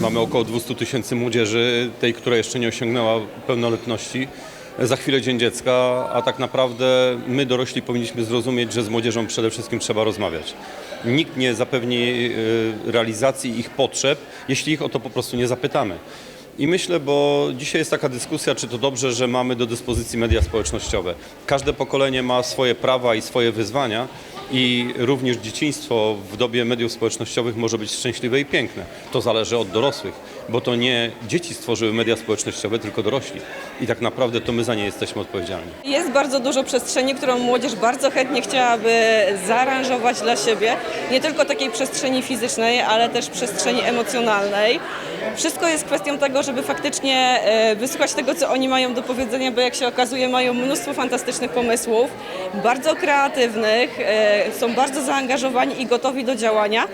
Mamy około 200 tysięcy młodzieży, tej, która jeszcze nie osiągnęła pełnoletności. Za chwilę Dzień Dziecka, a tak naprawdę my dorośli powinniśmy zrozumieć, że z młodzieżą przede wszystkim trzeba rozmawiać. Nikt nie zapewni y, realizacji ich potrzeb, jeśli ich o to po prostu nie zapytamy. I myślę, bo dzisiaj jest taka dyskusja, czy to dobrze, że mamy do dyspozycji media społecznościowe. Każde pokolenie ma swoje prawa i swoje wyzwania i również dzieciństwo w dobie mediów społecznościowych może być szczęśliwe i piękne. To zależy od dorosłych, bo to nie dzieci stworzyły media społecznościowe, tylko dorośli. I tak naprawdę to my za nie jesteśmy odpowiedzialni. Jest bardzo dużo przestrzeni, którą młodzież bardzo chętnie chciałaby zaaranżować dla siebie. Nie tylko takiej przestrzeni fizycznej, ale też przestrzeni emocjonalnej. Wszystko jest kwestią tego, żeby faktycznie e, wysłuchać tego, co oni mają do powiedzenia, bo jak się okazuje, mają mnóstwo fantastycznych pomysłów, bardzo kreatywnych, e, są bardzo zaangażowani i gotowi do działania.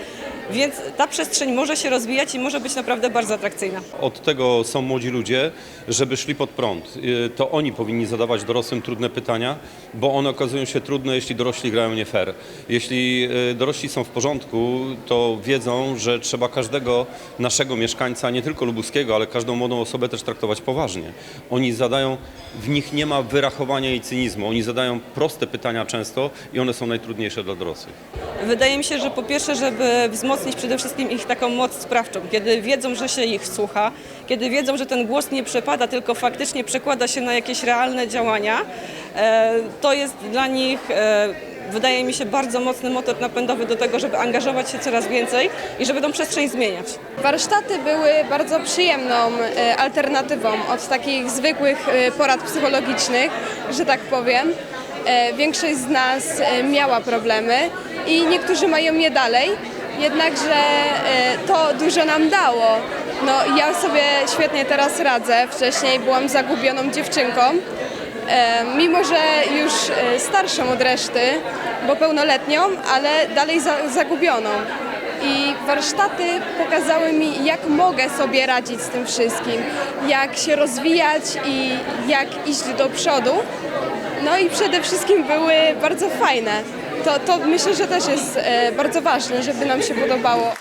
Więc ta przestrzeń może się rozwijać i może być naprawdę bardzo atrakcyjna. Od tego są młodzi ludzie, żeby szli pod prąd. Y, To oni powinni zadawać dorosłym trudne pytania, bo one okazują się trudne, jeśli dorośli grają nie fair. Jeśli y, dorośli są w porządku, to wiedzą, że trzeba każdego naszego mieszkańca, nie tylko lubuskiego, ale każdą młodą osobę też traktować poważnie. Oni zadają, w nich nie ma wyrachowania i cynizmu. Oni zadają proste pytania często i one są najtrudniejsze dla dorosłych. Wydaje mi się, że po pierwsze, żeby wzmocnić przede wszystkim ich taką moc sprawczą, kiedy wiedzą, że się ich słucha, kiedy wiedzą, że ten głos nie przepada, tylko faktycznie przekłada się na jakieś realne działania, e, to jest dla nich, e, wydaje mi się, bardzo mocny motor napędowy do tego, żeby angażować się coraz więcej i żeby tą przestrzeń zmieniać. Warsztaty były bardzo przyjemną e, alternatywą od takich zwykłych porad psychologicznych, że tak powiem. Większość z nas miała problemy i niektórzy mają je dalej, jednakże e, to dużo nam dało. No, ja sobie świetnie teraz radzę. Wcześniej byłam zagubioną dziewczynką, e, mimo że już e, starszą od reszty, bo pełnoletnią, ale dalej za, zagubioną. I warsztaty pokazały mi, jak mogę sobie radzić z tym wszystkim, jak się rozwijać i jak iść do przodu. No i przede wszystkim były bardzo fajne. To, to myślę, że też jest e, bardzo ważne, żeby nam się podobało.